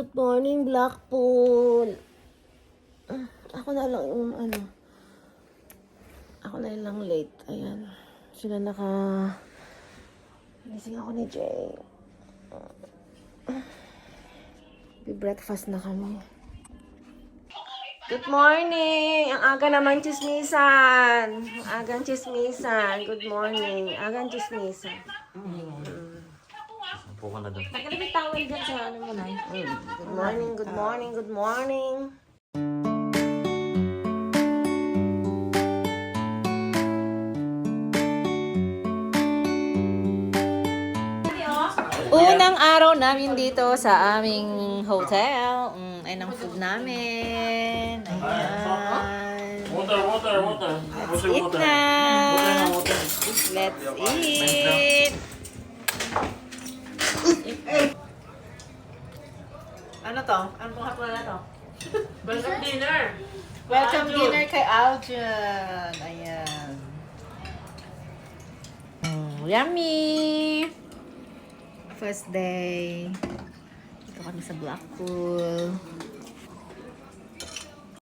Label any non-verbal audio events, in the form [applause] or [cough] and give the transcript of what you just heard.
Good morning, Blackpool. Ah, Ako na lang yung ano. Ako na lang late. Ayan. Sila naka... Gising ako ni Jay. Be-breakfast na kami. Good morning! Ang aga naman chismisan. Ang agang chismisan. Good morning. Agang chismisan. Upo ka na doon. Nakalabit towel dyan sa ano mo na. Good morning, good morning, good morning. Unang araw namin dito sa aming hotel. Mm, ay ng food namin. Ayan. Water, water, water. Let's eat na. Let's eat. Ano to? Ano pong hapon na to? [laughs] Welcome dinner. Welcome dinner kay Aljan. Ayan. Mm, yummy! First day. Dito kami sa Blackpool.